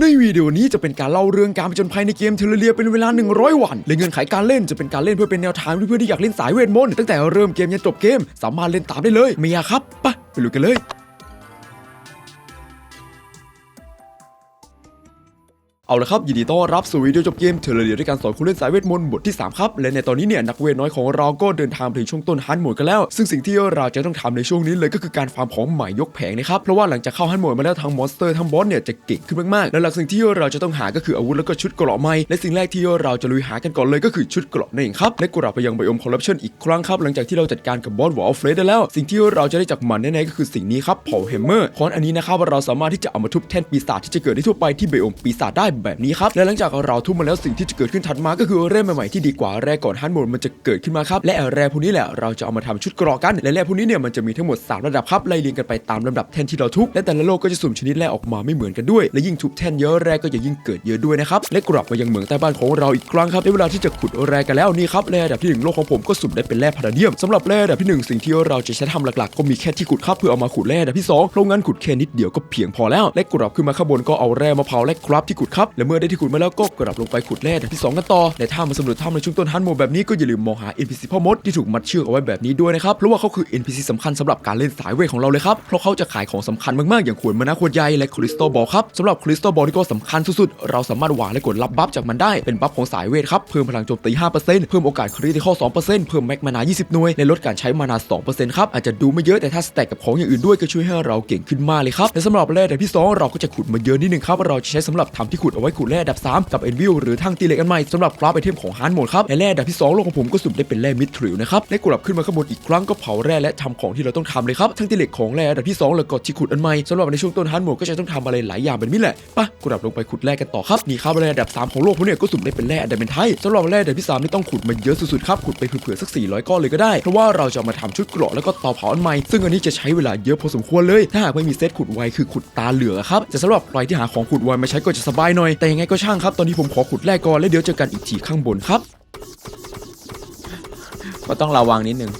ในวิดีโอนี้จะเป็นการเล่าเรื่องการผจญภัยในเกมเทเลเรียเป็นเวลา 100 วันและเงื่อนไขการเล่นจะเป็นการเล่นเพื่อเป็นแนวทางเพื่อนๆที่อยากเล่นสายเวทมนต์ตั้งแต่เริ่มเกมยันจบเกม สามารถเล่นตามได้เลยไม่ยากครับปะไปลุยกันเลย เอาละครับ ยินดีต้อนรับสู่วิดีโอจบเกมเทเลเรียด้วยการสอนคุณเล่นสายเวทมนต์บทที่ 3 ครับ และในตอนนี้เนี่ย นักเวทน้อยของเราก็เดินทางถึงช่วงต้นฮันโหมดกันแล้ว ซึ่งสิ่งที่เราจะต้องทำในช่วงนี้เลยก็คือการฟาร์มของหม่ยกแผงนะครับ เพราะว่าหลังจากเข้าฮันโหมดมาแล้วทั้งมอนสเตอร์ทั้งบอสเนี่ยจะเก่งขึ้นมากๆ และหลักสิ่งที่เราจะต้องหาก็คืออาวุธแล้วก็ชุดเกราะใหม่และสิ่งแรกที่เราจะลุยหากันก่อนเลยก็คือชุดเกราะนั่นเองครับและกลับไปยังไบโอมคอร์รัปชันอีกครั้งครับหลังจากที่เราจัดการกับบอสวอลเฟรได้แล้ว สิ่งที่เราจะได้จากมันแน่ๆก็คือสิ่งนี้ครับเผาเฮมเมอร์คอนอันนี้นะครับเราสามารถที่จะเอามาทุบแท่นปีศาจที่จะเกิดได้ทั่วไปที่ไบโอมปีศาจได้แบบนี้ครับและหลังจากเราทุบมาแล้วสิ่งที่จะเกิดขึ้นถัดมาก็คือแร่ใหม่ๆที่ดีกว่าแร่ก่อนฮันโหมดมันจะเกิดขึ้นมาครับและแร่พวกนี้แหละเราจะเอามาทำชุดเกราะกันและแร่พวกนี้เนี่ยมันจะมีทั้งหมดสามระดับครับไล่เรียงกันไปตามลำดับแท่นที่เราทุบและแต่ละโลกก็จะสุ่มชนิดแร่ออกมาไม่เหมือนกันด้วย และยิ่งทุบแท่นเยอะแร่ก็จะยิ่งเกิดเยอะด้วยนะครับและกลับมายังเหมืองใต้บ้านของเราอีกครั้งครับได้เวลาที่จะขุดแร่กันแล้วนี่ครับแร่ระดับที่หนึ่งโลกของผมก็สุ่มได้เป็นแร่พาราเดียมสำหรับแร่ระดับที่หนึ่งสิ่งที่เราจะใช้ทำหลักๆ ก็มีแค่ที่ขุดครับเพื่อเอามาขุดแร่ระดับที่สองเพราะงั้นขุดแค่นิดเดียวก็เพียงพอแล้วและกลับขึ้นมาข้างบนก็เอาแร่มาเผาและครับที่ขุดครับและเมื่อได้ที่ขุดมาแล้วก็กลับลงไปขุดแร่ระดับที่สองกันต่อ และถ้ามาสำรวจถ้ำในช่วงต้นฮันโมแบบนี้ก็อย่าลืมมองหา NPC พ่อมดที่ถูกมัดเชือกเอาไว้แบบนี้ด้วยนะครับ เพราะว่าเขาคือ NPC สำคัญสำหรับการเล่นสายเวทของเราเลยครับ เพราะเขาจะขายของสำคัญมากๆ อย่างขวดมานาขวดใหญ่และคริสตัลบอลครับสำหรับคริสตัลบอลนี่ก็สำคัญสุดๆ เราสามารถวางและกดรับบัฟจากมันได้ เป็นบัฟของสายเวทครับ เพิ่มพลังโจมตี 5%เพิ่มโอกาสคริติคอล2%เพิ่มแม็กมานา 20 หน่วย และลดการใช้มานา2%ครับ อาจจะดูไม่เยอะแต่ถ้าสแต็กกับของอย่างอื่นด้วยก็ช่วยให้เราเก่งขึ้นมากเลยครับ และสำหรับแร่ระดับที่สองเราก็จะขุดมาเยอะนิดนึงครับ เราจะใช้สำหรับทำที่ขุดเอาไว้ขุดแร่ดับสามกับเอ็นวิลหรือทั้งตีเหล็กอันใหม่สำหรับคราฟไอเทมของฮาร์ดโหมดครับและแร่ดับที่สองโลกของผมก็สุ่มได้เป็นแร่มิดทริลนะครับและกลับขึ้นมาข้างบนอีกครั้งก็เผาแร่และทำของที่เราต้องทำเลยครับทั้งตีเหล็กของแร่ดับที่สองแล้วก็ที่ขุดอันใหม่สำหรับในช่วงต้นฮาร์ดโหมดก็จะต้องทำอะไรหลายอย่างแบบนี้แหละปะกลับลงไปขุดแร่กันต่อครับนี่ครับแร่ดับสามของโลกพวกเนี้ยก็สุ่มได้เป็นแร่อะดามนไทสำหรับแร่ดับที่สามนี่ต้องขุดมาเยอะสุดๆครับขุดไปเผื่อๆสัก 400 ก้อนเลยก็ได้เพราะว่าเราจะมาทำชุดเกราะแล้วก็เตาเผาอันใหม่ซึ่งอันนี้จะใช้เวลาเยอะพอสมควรเลย ถ้าหากไม่มีเซตขุดไวคือขุดตาเหลือครับแต่สำหรับใครที่หาของขุดไวมาใช้ก็จะสบายหน่อยแต่ยังไงก็ช่างครับ ตอนนี้ผมขอขุดแร่ก่อนแล้วเดี๋ยวเจอกันอีกทีข้างบนครับ ก็ต้องระวังนิดนึง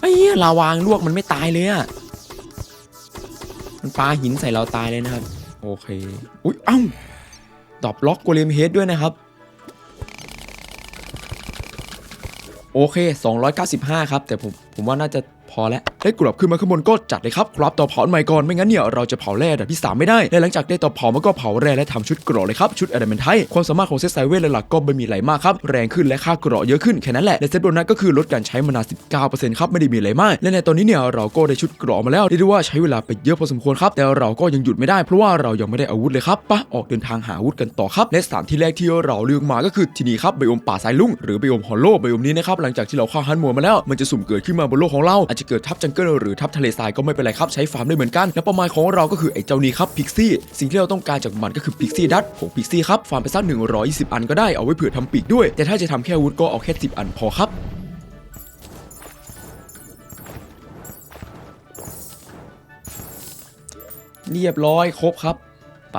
ไอ้เหี้ยลาวางลวกมันไม่ตายเลยอะมันปาหินใส่เราตายเลยนะครับ โอเค อุ้ยเอ้าดอบล็อกโกเลมเฮดด้วยนะครับ โอเค 295 ครับ แต่ผมผมว่าน่าจะ พอแล้วได้กลับขึ้นมาข้างบนก็จัดเลยครับครับเตาเผาใหม่ก่อนไม่งั้นเนี่ยเราจะเผาแร่ดับที่3ไม่ได้และหลังจากได้เตาเผามันก็เผาแร่และทำชุดเกราะเลยครับชุดอะดามนไทความสามารถของเซตไซเวทหลักก็ไม่มีอะไรมากครับแรงขึ้นและค่าเกราะเยอะขึ้นแค่นั้นแหละและเซตโบนัสก็คือลดการใช้มานา19%ครับไม่ได้มีอะไรมากและในตอนนี้เนี่ยเราก็ได้ชุดเกราะมาแล้วเรียกได้ว่าใช้เวลาไปเยอะพอสมควรครับแต่เราก็ยังหยุดไม่ได้เพราะว่าเรายังไม่ได้อาวุธเลยครับปะออกเดินทางหาอาวุธกันต่อครับและสถานที่แรกที่เราเลือกมาก็คือที่นี่ครับไบโอมป่าสายลุ่งหรือไบโอมฮอลโลไบโอมนี้นะครับหลังจากที่เราเข้าฮันมัวมาแล้วมันจะสุ่มเกิดขึ้นมาบนโลกของเราอาจจะเกิดทับจังเกิลหรือทับทะเลทรายก็ไม่เป็นไรครับใช้ฟาร์มได้เหมือนกัน และเป้าหมายของเราก็คือไอ้เจ้านี้ครับพิกซี่สิ่งที่เราต้องการจากมันก็คือพิกซี่ดัตของพิกซี่ครับฟาร์มไปสัก120 อันก็ได้เอาไว้เผื่อทำปีกด้วย แต่ถ้าจะทำแค่วุธก็เอาแค่ 10 อันพอครับเรียบร้อยครบครับไป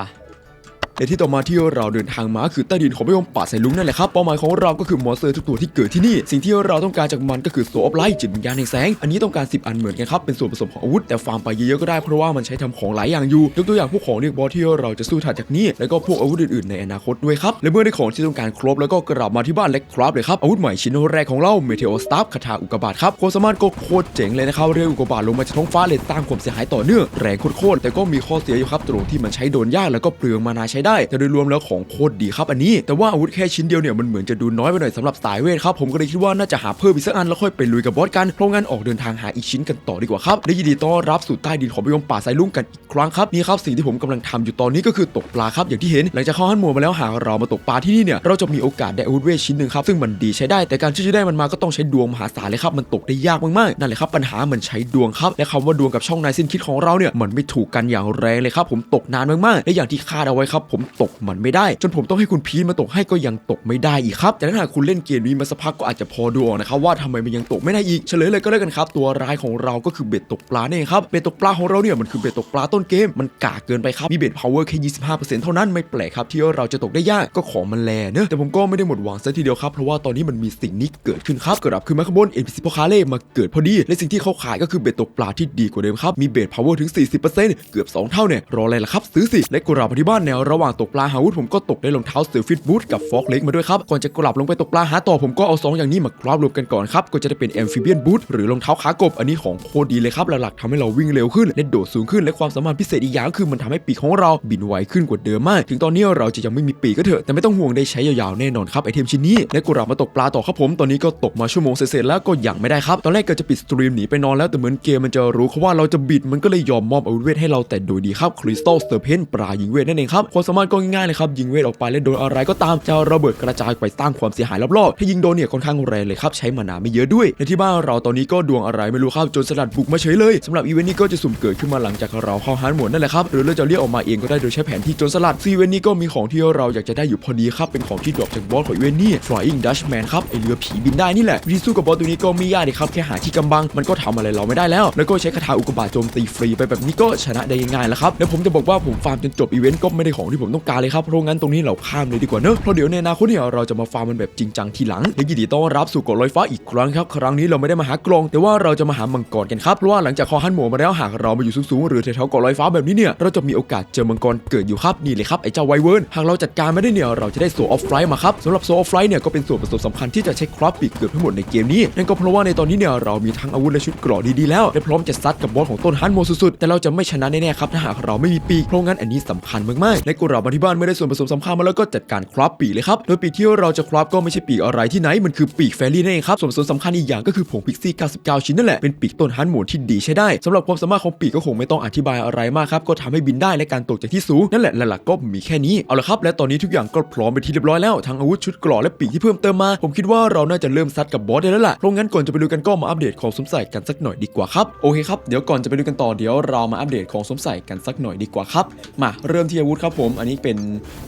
และที่ต่อมาที่เราเดินทางมาคือใต้ดินของไม่ยอมป่าสายลุงนั่นแหละครับเป้าหมายของเราก็คือมอนสเตอร์ทุกตัวที่เกิดที่นี่ สิ่งที่เราต้องการจากมันก็คือโซออฟไลท์จิตวิญญาณแห่งแสง อันนี้ต้องการ 10 อันเหมือนกันครับ เป็นส่วนผสมของอาวุธ แต่ฟาร์มไปเยอะๆก็ได้เพราะว่ามันใช้ทำของหลายอย่างอยู่ยกตัวอย่างพวกของเรียกบอสที่เราจะสู้ถัดจากนี้ แล้วก็พวกอาวุธอื่นๆในอนาคตด้วยครับและเมื่อได้ของที่ต้องการครบแล้วก็กลับมาที่บ้านและครับเลยครับอาวุธใหม่ชิ้นแรกของเราเมเทโอสตาร์คาถาอุกบาตครับความสามารถก็โคตรเจ๋งเลยนะครับเรียกอุกบาตลงมาจากท้องฟ้าเลยสร้างความเสียหายต่อเนื่องแรงโคตรๆแต่ก็มีข้อเสียอยู่ครับตรงที่มันใช้โดนยากแล้วก็เปลืองมานาใช้ได้ แต่โดยรวมแล้วของโคตรดีครับอันนี้ แต่ว่าอาวุธแค่ชิ้นเดียวเนี่ยมันเหมือนจะดูน้อยไปหน่อยสำหรับสายเวทครับผมก็เลยคิดว่าน่าจะหาเพิ่มอีกสักอันแล้วค่อยไปลุยกับบอสกันเพราะงั้นออกเดินทางหาอีกชิ้นกันต่อดีกว่าครับและยินดีต้อนรับสู่ใต้ดินของพยมป่าสายลุ่งกันอีกครั้งครับนี่ครับสิ่งที่ผมกำลังทำอยู่ตอนนี้ก็คือตกปลาครับอย่างที่เห็นหลังจากเข้าฮั่นโมมาแล้วหากเรามาตกปลาที่นี่เนี่ยเราจะมีโอกาสได้อาวุธเวทชิ้นหนึ่งครับซึ่งมันดีใช้ได้แต่การที่จะได้มันมาก็ต้องใช้ดวงมหาศาลเลยครับมันตกได้ยากมากๆนั่นแหละครับปัญหามันใช้ดวงครับและคำว่าดวงกับช่องนายสิ้นคิดของเราเนี่ยมันไม่ถูกกันอย่างแรงเลยครับผมตกนานมากๆและอย่างที่คาดเอาไว้ครับผมตกมันไม่ได้ จนผมต้องให้คุณพีทมาตกให้ก็ยังตกไม่ได้อีกครับ แต่ถ้าหากคุณเล่นเกมนี้มาสักพักก็อาจจะพอดูออกนะครับว่าทำไมมันยังตกไม่ได้อีกเฉลยเลยก็แล้วกันครับ ตัวร้ายของเราก็คือเบ็ดตกปลาเนี่ยเองครับเบ็ดตกปลาของเราเนี่ยมันคือเบ็ดตกปลาต้นเกมมันกากเกินไปครับมีเบ็ดพาวเวอร์แค่ 25%เท่านั้นไม่แปลกครับที่เราจะตกได้ยากก็ของมันแลเนอะแต่ผมก็ไม่ได้หมดหวังซะทีเดียวครับเพราะว่าตอนนี้มันมีสิ่งนี้เกิดขึ้นครับเกระดับขึ้นมาข้างบน NPC พ่อค้าเล่มาเกิดพอดี และสิ่งที่เขาขายก็คือเบ็ดตกปลาที่ดีกว่าเดิมครับมีเบ็ดพาวเวอร์ถึง 40%เกือบ 2 เท่าเนี่ยรออะไรล่ะครับซื้อสิและกลับมาที่บ้านแนวระหว่างตกปลาหาวุธผมก็ตกได้รองเท้าเสือฟิตบูทกับฟอกเล็กมาด้วยครับก่อนจะกลับลงไปตกปลาหาต่อผมก็เอา2อย่างนี้มากรอบรวมกันก่อนครับก็จะได้เป็นแอมฟิเบียนบูทหรือรองเท้าขากบอันนี้ของโคตรดีเลยครับหลักๆทำให้เราวิ่งเร็วขึ้นและโดดสูงขึ้นและความสามารถพิเศษอีกอย่างคือมันทำให้ปีกของเราบินไวขึ้นกว่าเดิมมาก ถึงตอนนี้เราจะยังไม่มีปีกก็เถอะแต่ไม่ต้องห่วงได้ใช้ยาวๆแน่นอนครับไอเทมชิ้นนี้และกลับมาตกปลาต่อครับผมตอนนี้ก็ตกมาชั่วโมงเศษๆแล้วก็ยังไม่ได้ครับตอนแรกก็จะปิดสตรีมหนีไปนอนแล้วแต่เหมือนเกมมันจะรู้เขาว่าเราจะบิดมันก็เลยยอมมอบอาวุธเวทให้เราแต่โดยดีครับคริสตัลเซอร์เพนปลายิงเวทนั่นเองครับความสมารถก็ง่ายๆเลยครับยิงเวทออกไปและโดนอะไรก็ตามจะระเบิดกระจายไปสร้างความเสียหายรอบๆถ้ายิงโดนเนี่ยค่อนข้างแรงเลยครับใช้มานาไม่เยอะด้วยในที่บ้านเราตอนนี้ก็ดวงอะไรไม่รู้ครับจนสลัดบุกมาเฉยเลยสำหรับอีเวนต์นี้ก็จะสุ่มเกิดขึ้นมาหลังจากเราเข้าฮาร์ดโหมดนั่นแหละครับหรือเราจะเรียกออกมาเองก็ได้โดยใช้แผนที่จนสลัดซีเวนต์นี้ก็มีของที่เราอยากจะได้อยู่พอดีครับเป็นของที่ดรอปจากบอสของอีเวนต์นี้ Flying Dutchman ครับไอเรือผีบินได้นี่แหละวิธีสู้กับบอสตัวนี้ก็ไม่ยากเลยครับแค่หาที่กำบังมันก็ทำอะไรเราไม่ได้แล้ว แล้วก็ใช้คาถาอุกกาบาตโจมตีฟรีไปแบบนี้ก็ชนะได้ง่ายๆแล้วครับแล้วผมจะบอกว่าผมฟาร์มจนจบอีเวนต์ก็ไม่ได้ของที่ผมต้องการเลยครับเพราะงั้นตรงนี้เราข้ามเลยดีกว่าเนอะเพราะเดี๋ยวในอนาคตเนี่ยเราจะมาฟาร์มมันแบบจริงจังทีหลังและยินดีต้อนรับสู่เกาะลอยฟ้าอีกครั้งครับ ครั้งนี้เราไม่ได้มาหากลอง แต่ว่าเราจะมาหามังกรกันครับเพราะว่าหลังจากคอฮันหมูมาแล้วหากเรามาอยู่สูงๆหรือแถวๆเกาะลอยฟ้าแบบนี้เนี่ยเราจะมีโอกาสเจอมังกรเกิดอยู่ครับนี่เลยครับไอ้เจ้าไวเวิร์นหากเราจัดการไม่ได้เนี่ยเราจะได้โซออฟไฟล์มาครับสำหรับโซออฟไฟล์เนี่ยก็เป็นส่วนผสมสำคัญที่จะใช้ครอปปีกเกือบทั้งหมดในเกมนี้นั่นก็เพราะว่าในตอนนี้เนี่ยเรามีทั้งอาวุธและชุดเกราะดีๆแล้วและพร้อมจะซัดกับบอสของต้นฮันโมสุดๆแต่เราจะไม่ชนะแน่ๆครับถ้าหากเราไม่มีปีกเพราะงั้นอันนี้สำคัญมากๆและกเรามาที่บ้านไม่ได้ส่วนผสมสำคัญมาแล้วก็จัดการครอปปีกเลยครับ โดยปีกที่เราจะครอปก็ไม่ใช่ปีกอะไรที่ไหน มันคือปีกแฟรี่นั่นเองครับ ส่วนผสมสำคัญอีกอย่างก็คือผงพิกซี่ 99 ชิ้นนั่นแหละ เป็นปีกต้นฮันโมที่ดีใช้ได้สำหรับความสามารถของปีกก็คงไม่ต้องอธิบายอะไรมากครับ ก็ทำให้บินได้และการตกจากที่สูงนั่นแหละหลักๆก็มีแค่นี้ เอาละครับ และตอนนี้ทุกอย่างก็พร้อมไปที่เรียบร้อยแล้วทั้งอาวุธชุดกราะและปีกที่เพิ่มเติมมา ผมคิดว่าเราน่าจะเริ่มซัดกับบอสได้แล้วล่ะเพราะงั้นก่อนจะไปดูกันก็มาอัปเดตของสมใส่กันสักหน่อยดีกว่าครับ โอเคครับ เดี๋ยวก่อนจะไปดูกันต่อเดี๋ยวเรามาอัปเดตของสมใส่กันสักหน่อยดีกว่าครับ มาเริ่มที่อาวุธครับผมอันนี้เป็น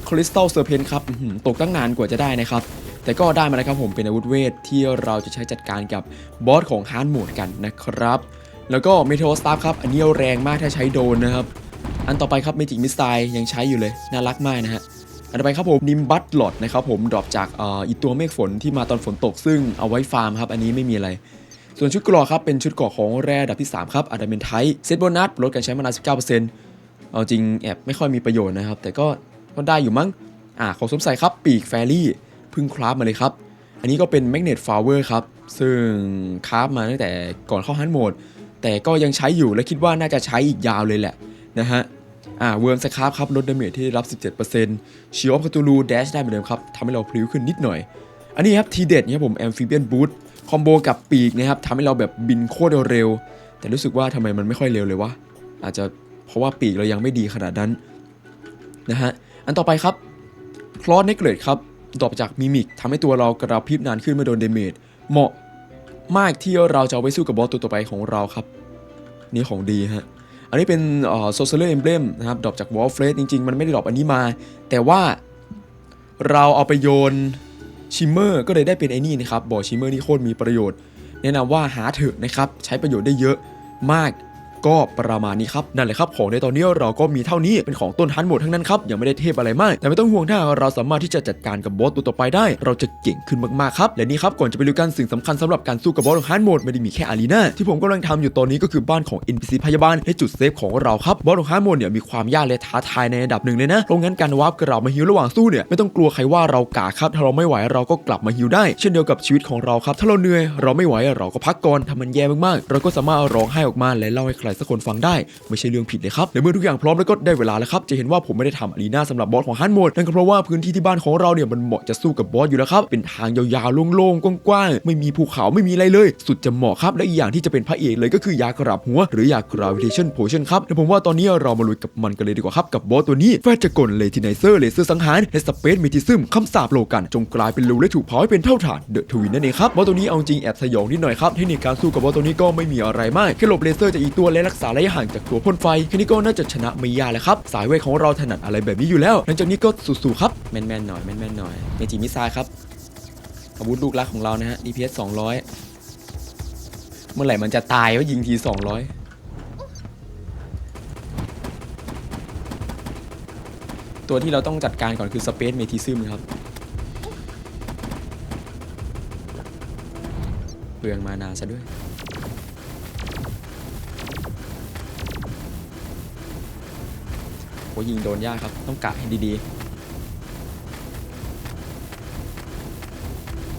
คริสตัลเซอร์เพนครับตกตั้งนานกว่าจะได้นะครับ แต่ก็ได้มาแล้วครับผมเป็นอาวุธเวทที่เราจะใช้จัดการกับบอสของฮาร์ดโหมดกันนะครับ แล้วก็เมโทรสตาร์ครับ อันนี้แรงมากถ้าใช้โดนนะครับ อันต่อไปครับเมจิกมิสไซยังใช้อยู่เลย น่ารักมากนะฮะอันต่อไปครับผมนิมบัตหลอดนะครับผมดรอปจากอ,อีตัวเมฆฝนที่มาตอนฝนตกซึ่งเอาไว้ฟาร์มครับ อันนี้ไม่มีอะไรส่วนชุดเกรอครับเป็นชุดเกรอของแร่ระดับที่ 3 ครับอะดามเมนไทเซตโบนัสลดการใช้มานา19%เเอาจริงแอบไม่ค่อยมีประโยชน์นะครับ แต่ก็ก็ได้อยู่มั้งอ่าของสมใส่ครับปีกแฟรี่พึ่งคราฟมาเลยครับ อันนี้ก็เป็นแมกเนตฟลาวเวอร์ครับ ซึ่งคราฟมาตั้งแต่ก่อนเข้าฮันโหมด แต่ก็ยังใช้อยู่และคิดว่าน่าจะใช้อีกยาวเลยแหละนะฮะอ่าเวิร์มสครับครับลดดาเมจที่ได้รับ 17%ชิออฟคาตูลูแดชได้เหมือนเดิมครับทำให้เราพลิ้วขึ้นนิดหน่อย อันนี้ครับทีเด็ดเนี่ยผมแอมฟิเบียนบูทคอมโบกับปีกนะครับทำให้เราแบบบินโคตรเร็ว แต่รู้สึกว่าทำไมมันไม่ค่อยเร็วเลยวะอาจจะ เพราะว่าปีกเรายังไม่ดีขนาดนั้นนะฮะอันต่อไปครับคลอสเนกเลดครับดรอจากมิมิกทำให้ตัวเรากระพริบนานขึ้นเมื่อโดนเดเมจเหมาะมากที่เราจะเอาไว้สู้กับบอสตัวต่อไปของเราครับ นี่ของดีฮะอันนี้เป็นโซเซเลอร์เอมเบลมนะครับดรอปจากวอลเฟรสจริงๆ มันไม่ได้ดรอปอันนี้มา แต่ว่าเราเอาไปโยนชิมเมอร์ก็เลยได้เป็นไอ้นี่นะครับบอชิมเมอร์นี่โคตรมีประโยชน์ แนะนำว่าหาเถอะนะครับ ใช้ประโยชน์ได้เยอะมาก ก็ประมาณนี้ครับนั่นแหละครับของในตอนนี้เราก็มีเท่านี้เป็นของต้นฮันหมดทั้งนั้นครับยังไม่ได้เทพอะไรมากแต่ไม่ต้องห่วงถ้าเราสามารถที่จะจัดการกับบอสตัวต่อไปได้ เราจะเก่งขึ้นมากๆครับและนี่ครับก่อนจะไปดูกันสิ่งสำคัญสำหรับการสู้กับบอสของฮันหมดไม่ได้มีแค่อารีนาที่ผมกำลังทำอยู่ตอนนี้ก็คือบ้านของ NPC พยาบาลให้จุดเซฟของเราครับบอสของฮันหมดเนี่ยมีความยากและท้าทายในระดับหนึ่งเลยนะเพราะงั้นการวาร์ปกลับมาฮิวระหว่างสู้เนี่ยไม่ต้องกลัวใครว่าเรากาครับถ้าเราไม่ไหวเราก็กลับมาฮิวได้ เช่นเดียวกับชีวิตของเราครับถ้าเราเหนื่อยเราไม่ไหวเราก็พักก่อนถ้ามันแย่มากๆ เราก็สามารถร้องไห้ออกมาและเล่าให้รสักคนฟังได้ ไม่ใช่เรื่องผิดเลยครับและเมื่อทุกอย่างพร้อมแล้วก็ได้เวลาแล้วครับจะเห็นว่าผมไม่ได้ทำอารีนาสำหรับบอสของฮันโหมดนั่นก็เพราะว่าพื้นที่ที่บ้านของเราเนี่ยมันเหมาะจะสู้กับบอสอยู่แล้วครับเป็นทางยาวๆโล่งๆกว้างๆไม่มีภูเขาไม่มีอะไรเลย สุดจะเหมาะครับและอีกอย่างที่จะเป็นพระเอกเลยก็คือยากระบหัว หรือยากราวิเทชันโพชั่นครับและผมว่าตอนนี้เรามาลุยกับมันกันเลยดีกว่าครับกับบอสตัวนี้แฟจกลเลทิไนเซอร์เลเซอร์สังหารและสเปซมิทิซึมคำสาปโลกัน จงกลายเป็นรูและถูกเผาให้เป็นเท่าฐานเดอะทวินนั่นเองครับบอสตัวนี้เอาจริงแอบสยองนิดหน่อยครับเทคนิคการสู้กับบอสตัวนี้ก็ไม่มีอะไรมากแค่หลบเลเซอร์จากอีกตัวและรักษาระยะห่างจากตัวพ่นไฟแค่นี้ก็น่าจะชนะไม่ยากแล้วครับ สายเวทของเราถนัดอะไรแบบนี้อยู่แล้ว หลังจากนี้ก็สู้ๆครับ แมนๆหน่อยแมนๆหน่อยเมจิมิซายครับ อาวุธลูกรักของเรานะฮะ DPS 200 เมื่อไหร่มันจะตายวะยิงที 200ตัวที่เราต้องจัดการก่อนคือสเปซเมทิซึมครับ เปลืองมานาซะด้วย โอ้ยิงโดนยากครับ ต้องกะให้ดีๆ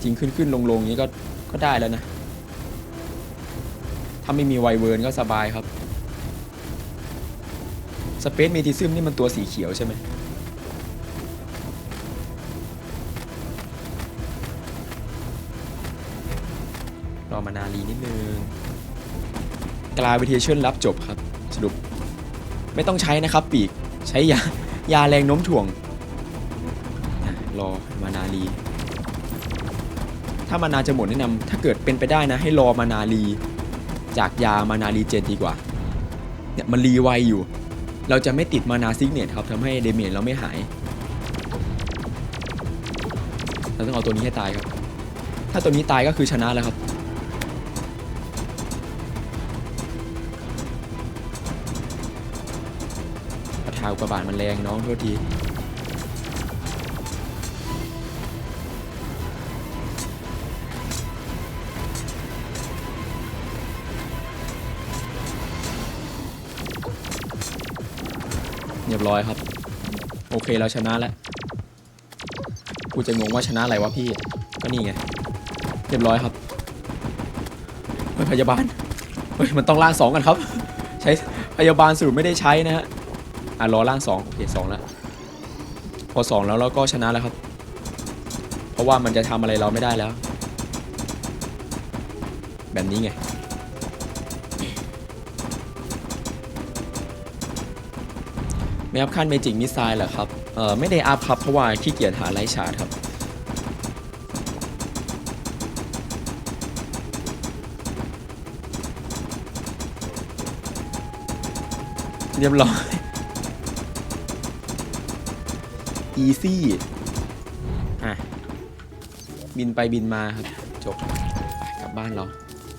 จริงขึ้นขึ้นลงลงนี้ก็ก็ได้แล้วนะ ถ้าไม่มีไวเวิร์นก็สบายครับ สเปซเมทิซึมนี่มันตัวสีเขียวใช่ไหมรอมานาลีนิดนึงกลาวิเทชั่นรับจบครับ สรุปไม่ต้องใช้นะครับปีก ใช้ยายาแรงโน้มถ่วง รอมานาลี ถ้ามานาจะหมดแนะนำถ้าเกิดเป็นไปได้นะ ให้รอมานาลี จากยามานาลีเจนดีกว่า เนี่ยมันรีไวอยู่ เราจะไม่ติดมานาซิกเนตครับทำให้เดเมจเราไม่หาย เราต้องเอาตัวนี้ให้ตายครับ ถ้าตัวนี้ตายก็คือชนะแล้วครับาวกระบาดมันแรงน้องโทษทีเรียบร้อยครับ โอเคเราชนะแล้วกูจะงงว่าชนะอะไรวะพี่ ก็นี่ไง เรียบร้อยครับเฮ้ยพยาบาล เฮ้ยมันต้องล่างสองกันครับ ใช้พยาบาลสรุปไม่ได้ใช้นะฮะ อะรอล่างสองโอเคสองแล้วพอสองแล้วเราก็ชนะแล้วครับ เพราะว่ามันจะทำอะไรเราไม่ได้แล้ว แบบนี้ไงไม่อัพขั้นเมจิกมิสไซล์เหรอครับเอ่อไม่ได้อัพครับเพราะว่าขี้เกียจหาไลชาร์ครับเรียบร้อย อีซี่อะบินไปบินมาครับจบไปกลับบ้านเรา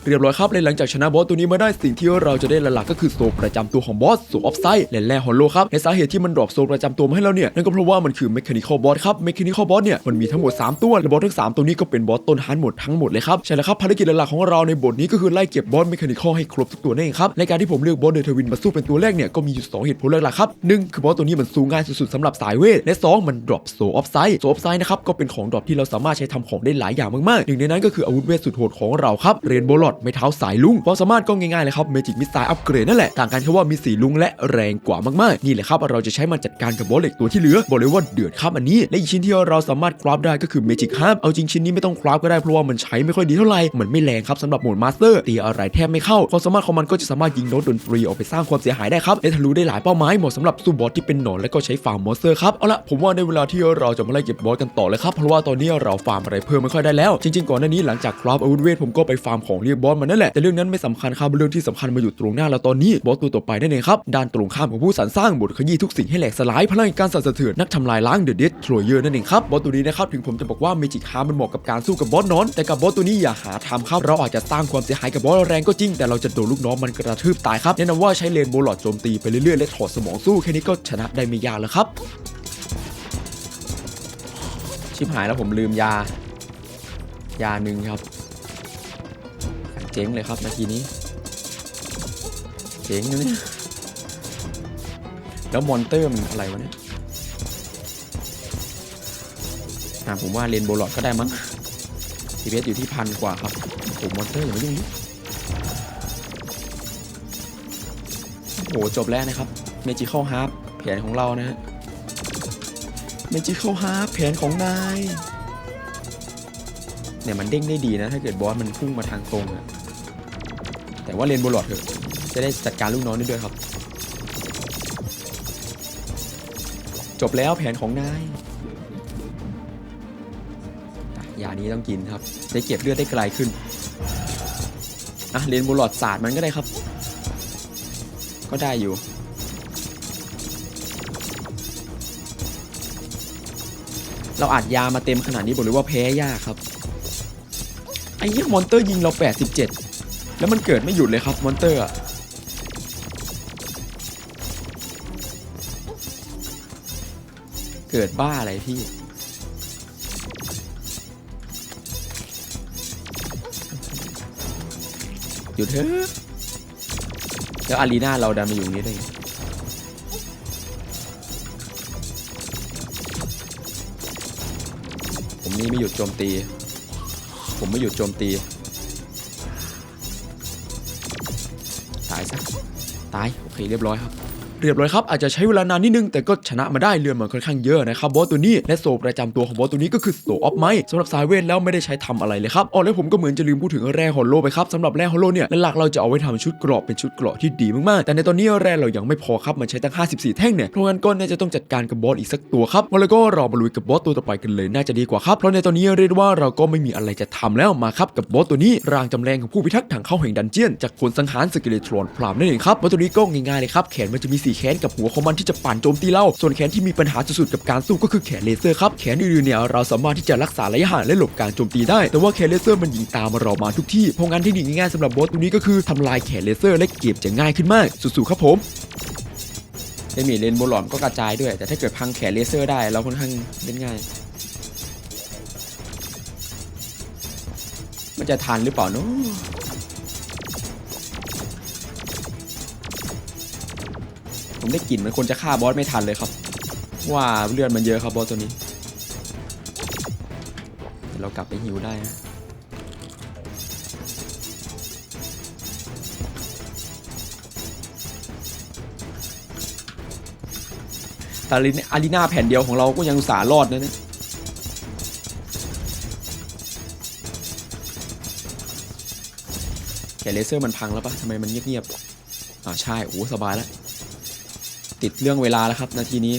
เรียบร้อยครับและหลังจากชนะบอสตัวนี้มาได้สิ่งที่เราจะได้หลักๆก็คือโซประจำตัวของบอสโซออฟไซด์และแร่ฮอลโลครับในสาเหตุที่มันดรอปโซประจำตัวมาให้เราเนี่ยนั่นก็เพราะว่ามันคือเมคานิคอลบอสครับเมคานิคอลบอสเนี่ยมันมีทั้งหมด 3 ตัวและบอสทั้ง 3 ตัวนี้ก็เป็นบอสต้นฮันหมดทั้งหมดเลยครับใช่แล้วครับภารกิจหลักๆของเราในบทนี้ก็คือไล่เก็บบอสเมคานิคอลให้ครบทุกตัวนั่นเองครับในการที่ผมเลือกบอสเดทวินมาสู้เป็นตัวแรกเนี่ยก็มีอยู่สองเหตุผลหลักๆครับหนึ่งคือบอสตัวนี้มันสู้ง่ายสุดๆสำหรับสายเวทและสองมันดรอปโซออฟไซด์โซออฟไซด์นะครับก็เป็นของดรอปที่เราสามารถใช้ทำของได้หลายอย่างมากๆหนึ่งในนั้นก็คืออาวุธเวทสุดโหดของเราครับเรนโบลอดไม่เท้าสายลุงความสามารถก็ง่ายๆเลยครับเมจิกมิสไซล์อัปเกรดนั่นแหละต่างกันแค่ว่ามีสีลุงและแรงกว่ามากๆ นี่แหละครับเราจะใช้มันจัดการกับบอสเหล็กตัวที่เหลือบอกเลยว่าเดือดครับอันนี้ และอีกชิ้นที่เราสามารถคราฟได้ก็คือเมจิกฮาร์เอาจริงชิ้นนี้ไม่ต้องคราฟก็ได้เพราะว่ามันใช้ไม่ค่อยดีเท่าไหร่มือนไม่แรงครับสำหรับโหมดมาสเตอร์ตีอะไรแทบไม่เข้าความสามารถของมันก็จะสามารถยิงโน้ตดนตรีออกไปสร้างความเสียหายได้ครับและทะลุได้หลายเป้าหมายเหมาะสำหรับสู้บอสที่เป็นหนอนและก็ใช้ฟาร์มมอนสเตอร์ครับเอาละผมว่าในเวลาที่เราจะมาไล่เก็บบอสกันต่อเลยครับเพราะว่าตอนนี้เราฟาร์มอะไรเพิ่มไม่ค่อยได้แล้ว จริงๆก่อนหน้านี้หลังจากคราฟอาวุธเวทผมก็ไปฟาร์มของเรียกบอสมานั่นแหละแต่เรื่องนั้นไม่สำคัญครับเรื่องที่สำคัญมาอยู่ตรงหน้าเราตอนนี้บอสตัวต่อไปนั่นเองครับด้านตรงข้ามของผู้สรรสร้างบทขยี้ทุกสิ่งให้แหลกสลายพลังการสั่นสะเทือนนักทำลายล้างเดอะเดดทรอยเยอร์นั่นเองครับบอสตัวนี้นะครับถึงผมจะบอกว่าเมจิกฮาร์มันเหมาะกับการสู้กับบอสนอน แต่กับบอสตัวนี้อย่าหาทำครับเราอาจจะสร้างความเสียหายกับบอสแรงก็จริง แต่เราจะโดนลูกน้องมันกระทืบตายครับแนะนำว่าใช้เลนโบลอดโจมตีไปเรื่อยๆและถอดสมองสู้แค่นี้ก็ชนะได้ไม่ยากแล้วครับชิบหายแล้วผมลืมยา ยาหนึ่งครับ จ๊งเลยครับนาทีนี้ เจ๊งนะเนี่ยแล้วมอนเตอร์มันอะไรวะเนี่ยอ่าผมว่าเลนโบลอดก็ได้มั้งทีเบสอยู่ที่พันกว่าครับผมมอนเตอร์อย่ามายุ่งดิโอ้โหจบแล้วนะครับเมจิเข้าฮาร์ปแผนของเรานะฮะเมจิเข้าฮาร์ปแผนของนายเนี่ยมันเด้งได้ดีนะ ถ้าเกิดบอสมันพุ่งมาทางตรงอะ แต่ว่าเลนโบลอดเถอะจะได้จัดการลูกน้องได้ด้วยครับ จบแล้วแผนของนายยานี้ต้องกินครับได้เก็บเลือดได้ไกลขึ้นอะเลนโบลอดศาสตร์มันก็ได้ครับ ก็ได้อยู่เราอัดยามาเต็มขนาดนี้บอกเลยว่าแพ้ยากครับ ไอ้เหี้ยมอนเตอร์ยิงเรา 87 แล้วมันเกิดไม่หยุดเลยครับมอนเตอร์เกิดบ้าอะไรพี่หยุดเถอะแล้วอารีนาเราดันมาอยู่นี้ได้ผมนี่ไม่หยุดโจมตี ผมไม่หยุดโจมตี ตาย โอเคเรียบร้อยครับ เรียบร้อยครับอาจจะใช้เวลานานนิดนึงแต่ก็ชนะมาได้เรือนมันค่อนข้างเยอะนะครับบอสตัวนี้และโซประจำตัวของบอสตัวนี้ก็คือโซออฟไม้สำหรับสายเวทแล้วไม่ได้ใช้ทำอะไรเลยครับอ๋อแล้วผมก็เหมือนจะลืมพูดถึงแร่ฮอลโลไปครับสำหรับแร่ฮอลโลเนี่ยหลักเราจะเอาไว้ทำชุดเกราะเป็นชุดเกราะที่ดีมากๆแต่ในตอนนี้แร่เรายังไม่พอครับมันใช้ตั้ง 54 แท่งเนี่ยเพราะงั้นก็น่าจะต้องจัดการกับบอสอีกสักตัวครับแล้วก็รามาลุยกับบอสตัวต่อไปกันเลยน่าจะดีกว่าครับเพราะในตอนนี้เรียกได้ว่าเราก็ไม่มีอะไรจะทำแล้วมาครับกับบอสตัวนี้ร่างจำแรงของผู้พิทักษ์ทางเข้าแห่งดันเจียนจากผลสังหารสเกเลทรอนพรามนั่นเองครับบอสตัวนี้ก็ง่ายๆเลยครับแขนมันจะมีสี่แขนกับหัวของมันที่จะปั่นโจมตีเรา ส่วนแขนที่มีปัญหาสุดๆกับการสู้ก็คือแขนเลเซอร์ครับ แขนอื่นๆเนี่ยเราสามารถที่จะรักษาระยะห่างและหลบการโจมตีได้ แต่ว่าแขนเลเซอร์มันยิงตามมาเรามาทุกที่ เพราะงั้นเทคนิคง่ายๆสำหรับบอสตัวนี้ก็คือทำลายแขนเลเซอร์และเก็บจะง่ายขึ้นมากสู้ๆครับผมเดมีเลนโบลอนก็กระจายด้วย แต่ถ้าเกิดพังแขนเลเซอร์ได้เราค่อนข้างเล่นง่าย มันจะทันหรือเปล่าเนาะ ผมได้กลิ่นมันควรจะฆ่าบอสไม่ทันเลยครับ ว่าเลือดมันเยอะครับบอสตัวนี้เดี๋ยวเรากลับไปฮิวได้นะแต่อารีอารีนาแผ่นเดียวของเราก็ยังอุตส่าห์รอดนะเนี่ยแกเลเซอร์มันพังแล้วปะทำไมมันเงียบๆอ่าใช่ โอ้สบายแล้ว ติดเรื่องเวลาแล้วครับ นาทีนี้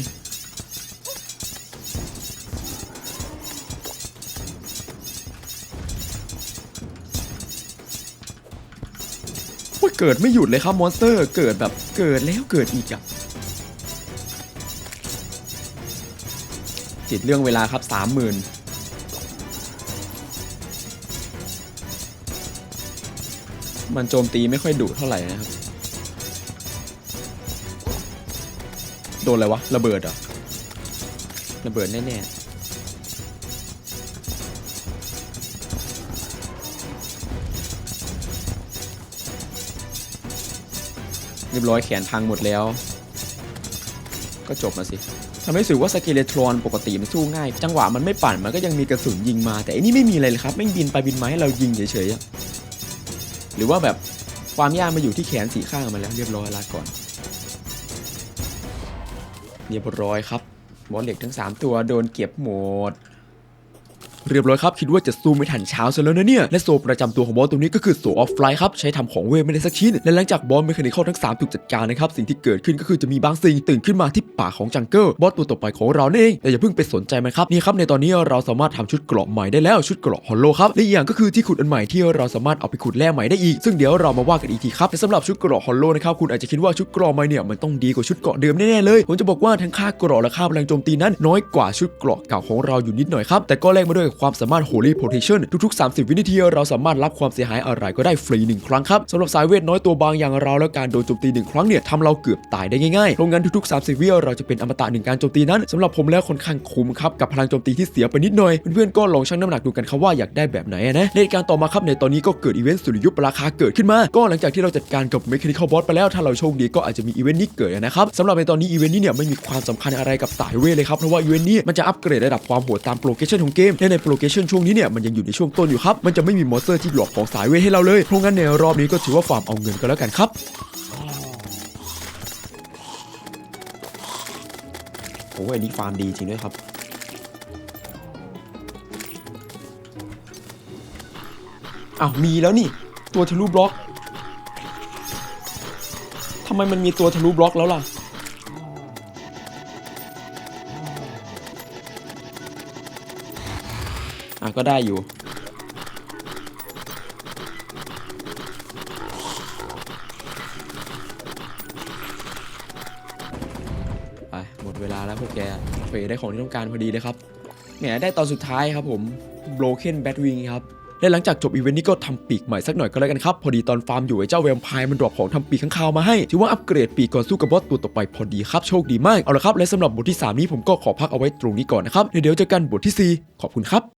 เกิดไม่หยุดเลยครับมอนสเตอร์เกิดแบบเกิดแล้วเกิดอีกอะติดเรื่องเวลาครับสามหมื่นมันโจมตีไม่ค่อยดุเท่าไหร่นะครับ ดนอะไรวะ ระเบิดเหรอระเบิดแน่ๆเรียบร้อยแขนพังหมดแล้ว ก็จบมาสิทำให้รู้สึกว่าสเกเลทรอนปกติมันสู้ง่าย จังหวะมันไม่ปั่นมันก็ยังมีกระสุนยิงมา แต่อันนี้ไม่มีอะไรเลยครับไม่บินไปบินมาให้เรายิงเฉยๆอะหรือว่าแบบความยากมาอยู่ที่แขนสีข้างมาแล้วเรียบร้อยลาก่อน เรียบร้อยครับบอลเหล็กทั้ง 3 ตัวโดนเก็บหมด เรียบร้อยครับ คิดว่าจะสู้ไม่ทันเช้าซะแล้วนะเนี่ย และโซประจำตัวของบอสตัวนี้ก็คือโซออฟไลท์ครับ ใช้ทำของเวทไม่ได้สักชิ้น และหลังจากบอสเมคานิคอลทั้ง 3 ถูกจัดการนะครับ สิ่งที่เกิดขึ้นก็คือจะมีบางสิ่งตื่นขึ้นมาที่ปากของจังเกิลบอสตัวต่อไปของเราเองแต่อย่าเพิ่งไปสนใจมันครับนี่ครับในตอนนี้เราสามารถทำชุดเกราะใหม่ได้แล้วชุดเกราะฮอลโลครับและอย่างก็คือที่ขุดอันใหม่ที่เราสามารถเอาไปขุดแร่ใหม่ได้อีก ซึ่งเดี๋ยวเรามาว่ากันอีกทีครับและสำหรับชุดเกราะฮอลโลนะครับคุณอาจจะคิดว่าชุดเกราะใหม่เนี่ยมันต้องดีกว่าชุดเกราะเดิมแน่ๆเลยผมจะบอกว่าทั้งค่าเกราะและค่าพลังโจมตีนั้นน้อยกว่าชุดเกราะเก่าของเราอยู่นิดหน่อยครับแต่ก็แลกมาด้วยความสามารถ Holy Protection ทุกๆ 30 วินาทีเราสามารถรับความเสียหายอะไรก็ได้ฟรีหนึ่งครั้งครับสำหรับสายเวทน้อยตัวบางอย่างเราแล้วการโดนโจมตีหนึ่งครั้งเนี่ยทำเราเกือบตายได้ง่ายๆเพราะงั้นทุกๆ 30 วิเราจะเป็นอมตะหนึ่งการโจมตีนั้นสำหรับผมแล้วค่อนข้างคุ้มครับกับพลังโจมตีที่เสียไปนิดหน่อยเพื่อนๆก็ลองชั่งน้ำหนักดูกันครับว่าอยากได้แบบไหนนะในการต่อมาครับในตอนนี้ก็เกิดอีเวนต์สุริยุปราคาเกิดขึ้นมา ก็หลังจากที่เราจัดการกับเมคานิคอลบอสไปแล้วถ้าเราโชคดีก็อาจจะมีอีเวนต์นี้เกิดนะครับสำหรับในตอนนี้อีเวนต์นี้เนี่ยไม่มีความสำคัญอะไรกับสายเวทเลยครับเพราะว่าอีเวนต์นี้มันจะอัปเกรดระดับความโหดตามโปรเกชันของเกมและในโปรโลเกชันช่วงนี้เนี่ยมันยังอยู่ในช่วงต้นอยู่ครับ มันจะไม่มีมอนสเตอร์ที่หลอกของสายเวทให้เราเลยเพราะงั้นในรอบนี้ก็ถือว่าฟาร์มเอาเงินก็แล้วกันครับโอ้ยอันนี้ฟาร์มดีจริงด้วยครับอ้าวมีแล้วนี่ ตัวทะลุบล็อกทำไมมันมีตัวทะลุบล็อกแล้วล่ะะก็ได้อยู่ไปหมดเวลาแล้วพวกแกเฟยได้ของที่ต้องการพอดีเลยครับแหมได้ตอนสุดท้ายครับผม Broken Batwing ครับและหลังจากจบอีเวนต์นี้ก็ทำปีกใหม่สักหน่อยก็แล้วกันครับ พอดีตอนฟาร์มอยู่ไอ้เจ้าเวมพายมันดรอปของทำปีกข้างคาวมาให้ ถือว่าอัปเกรดปีกก่อนสู้กับบอสตัวต่อไปพอดีครับ โชคดีมาก เอาละครับ และสำหรับบทที่ 3 นี้ผมก็ขอพักเอาไว้ตรงนี้ก่อนนะครับ เดี๋ยวเจอกันบทที่ 4 ขอบคุณครับ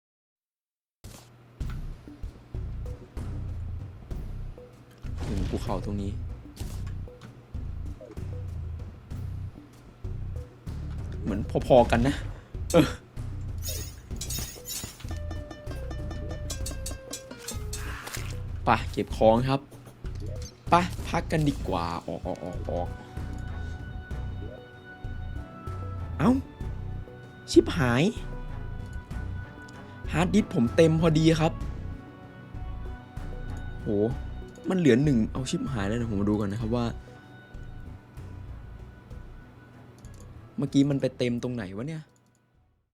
ภูเขาตรงนี้ เหมือนพอๆกันนะเออไปเก็บของครับไปพักกันดีกว่า ออกออกออกออกเอ้า ชิบหาย ฮาร์ดดิสผมเต็มพอดีครับ โห มันเหลือหนึ่งเอาชิปหายแล้วนะผมมาดูก่อนนะครับว่า เมื่อกี้มันไปเต็มตรงไหนวะเนี่ย